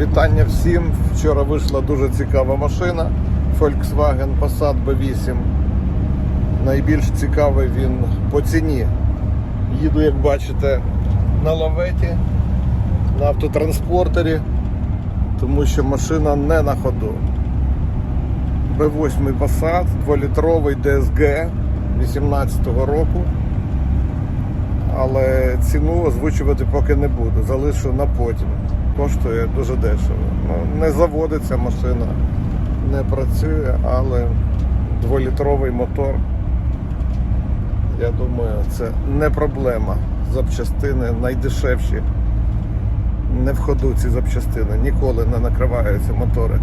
Вітання всім. Вчора вийшла дуже цікава машина Volkswagen Passat B8. Найбільш цікавий він по ціні. Їду, як бачите, на лаветі, на автотранспортері, тому що машина не на ходу. B8 Passat, 2-літровий DSG 18-го року. Але ціну озвучувати поки не буду, залишу на потім. Коштує дуже дешево. Ну, не заводиться машина, не працює, але дволітровий мотор. Я думаю, це не проблема. Запчастини найдешевші. Не в ходу ці запчастини, ніколи не накриваються мотори.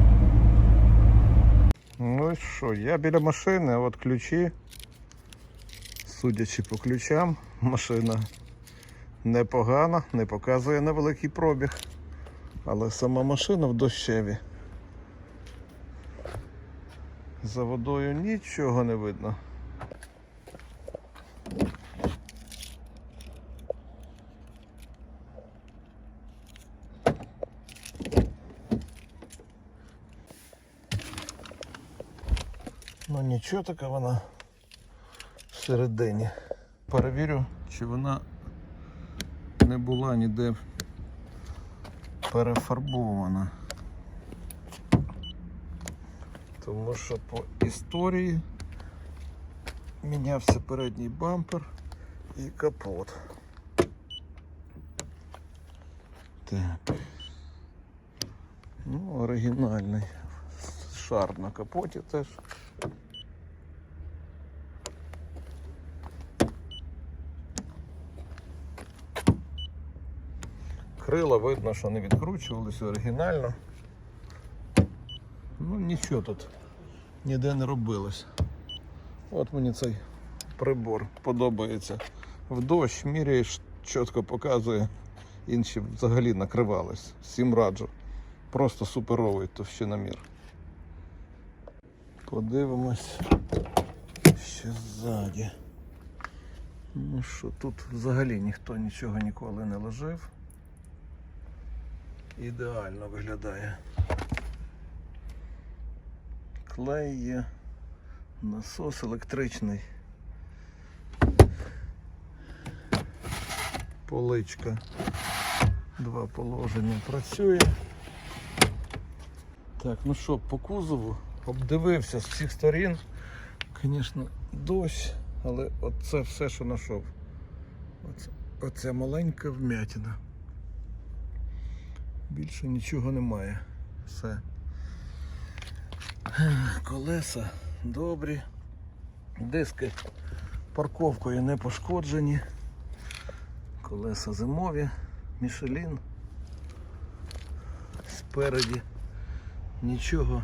Ну що, я біля машини, от ключі. Судячи по ключам, машина непогана, не показує невеликий пробіг. Але сама машина в дощеві. За водою нічого не видно. Ну нічого така вона всередині. Перевірю, чи вона не була ніде перефарбована. Тому що по історії мінявся передній бампер і капот. Так. Ну, оригінальний шар на капоті теж. Крила видно, що не відкручувалися оригінально. Ну нічого тут ніде не робилось. От мені цей прибор подобається. В дощ міряєш, чітко показує, інші взагалі накривались. Всім раджу. Просто суперовий товщиномір. Подивимось ще ззаді. Ну що, тут взагалі ніхто нічого ніколи не ложив. Ідеально виглядає. Клей є, насос електричний. Поличка. Два положення працює. Так, ну що, по кузову обдивився з всіх сторін. Звісно, дощ, але оце все, що знайшов. Оце, оця маленька вмятина. Більше нічого немає. Все. Колеса добрі. Диски парковкою не пошкоджені. Колеса зимові, Мішелін. Спереді нічого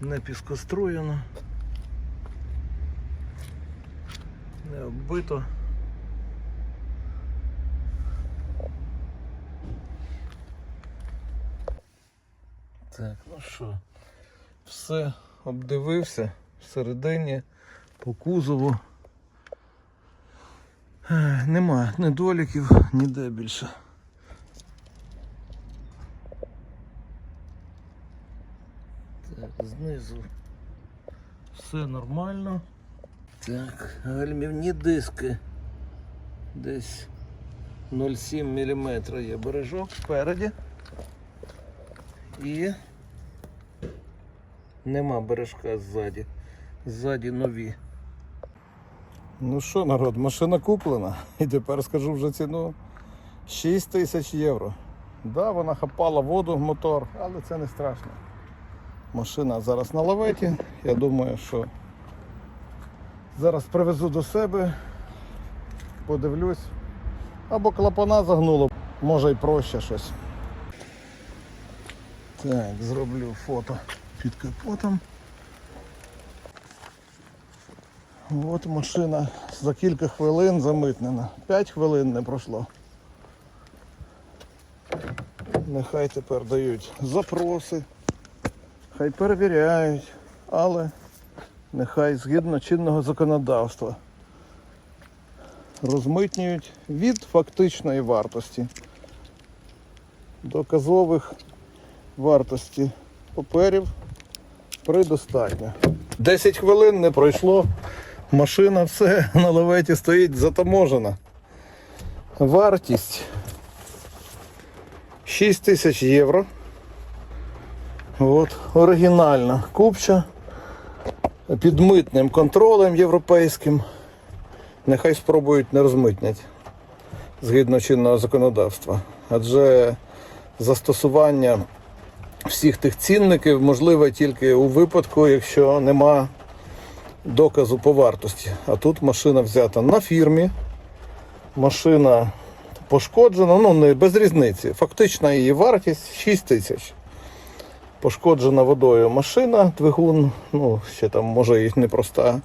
не піскоструєно. Не оббито. Так, ну що, все обдивився всередині, по кузову. Нема недоліків ніде більше. Так, знизу все нормально. Так, гальмівні диски. Десь 0,7 мм є бережок спереді. І нема бережка ззаді. Ззаді нові. Ну що, народ, машина куплена. І тепер скажу вже ціну 6 тисяч євро. Да, вона хапала воду в мотор, але це не страшно. Машина зараз на лаветі. Я думаю, що зараз привезу до себе, подивлюсь. Або клапана загнуло, може й проще щось. Так, зроблю фото під капотом. От машина за кілька хвилин замитнена. 5 хвилин не пройшло. Нехай тепер дають запроси, хай перевіряють, але нехай згідно чинного законодавства розмитнюють від фактичної вартості доказових вартості паперів предостатньо. 10 хвилин не пройшло. Машина все на лаветі стоїть затаможена. Вартість 6 тисяч євро. От, оригінальна купча під митним контролем європейським. Нехай спробують не розмитнять згідно чинного законодавства. Адже застосування всіх тих цінників можливе тільки у випадку, якщо нема доказу по вартості. А тут машина взята на фірмі, машина пошкоджена, ну не без різниці. Фактична її вартість 6 тисяч. Пошкоджена водою машина, двигун, ну, ще там може і непроста,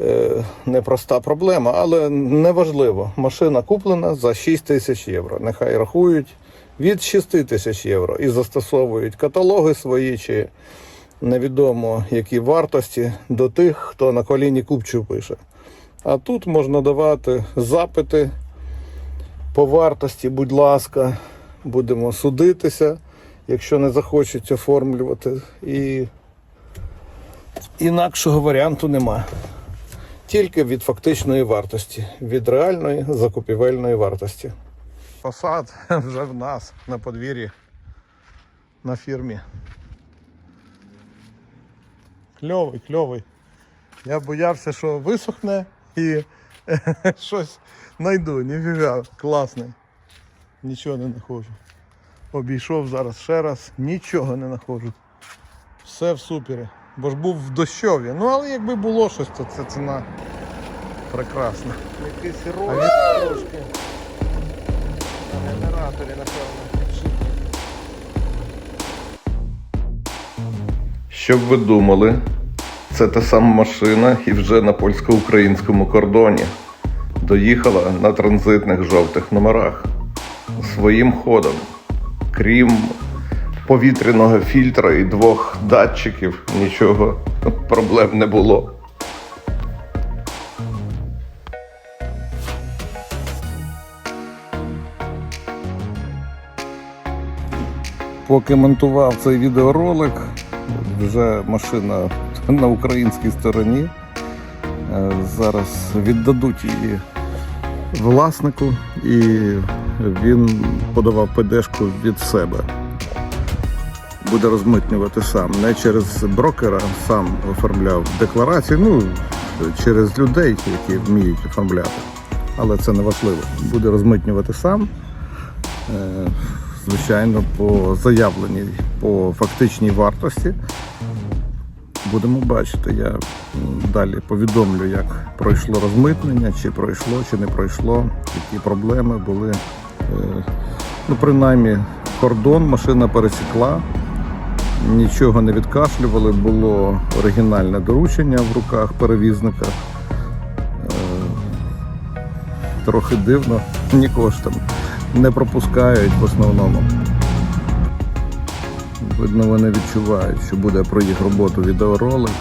е, непроста проблема, але неважливо. Машина куплена за 6 тисяч євро. Нехай рахують від 6 тисяч євро і застосовують каталоги свої чи невідомо які вартості до тих, хто на коліні купчу пише. А тут можна давати запити по вартості, будь ласка, будемо судитися, якщо не захочуть оформлювати. І інакшого варіанту нема. Тільки від фактичної вартості, від реальної закупівельної вартості. Фасад вже в нас на подвір'ї на фірмі. Кльовий, кльовий. Я боявся, що висохне і щось знайду. Ніфіга, класний. Нічого не знаходжу. Обійшов зараз ще раз, нічого не знаходжу. Все в супері. Бо ж був в дощові. Ну але якби було щось, то це ціна прекрасна. Якийсь ролик трошки. На генераторі, напевно. Щоб ви думали, це та сама машина і вже на польсько-українському кордоні. Доїхала на транзитних жовтих номерах своїм ходом. Крім повітряного фільтра і двох датчиків, нічого проблем не було. Поки монтував цей відеоролик, вже машина на українській стороні. Е, Зараз віддадуть її власнику, і він подавав ПДшку від себе. Буде розмитнювати сам. Не через брокера, сам оформляв декларації, ну, через людей, які вміють оформляти. Але це не важливо. Буде розмитнювати сам. Звичайно, по заявленій, по фактичній вартості. Будемо бачити. Я далі повідомлю, як пройшло розмитнення, чи пройшло, чи не пройшло, які проблеми були. Е, Ну, принаймні, кордон машина пересікла, нічого не відкашлювали, було оригінальне доручення в руках перевізника. Е, Трохи дивно, нікого ж там не пропускають в основному. Видно, вони відчувають, що буде про їх роботу відеоролик.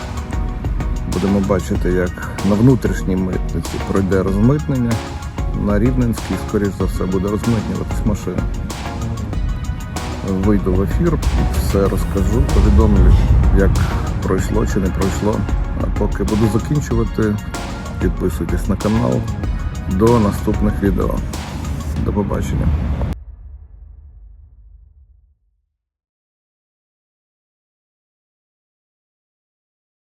Будемо бачити, як на внутрішній митниці пройде розмитнення. На Рівненській, скоріш за все, буде розмитнюватись машина. Вийду в ефір, все розкажу, повідомлю, як пройшло чи не пройшло. А поки буду закінчувати, підписуйтесь на канал. До наступних відео. До побачення.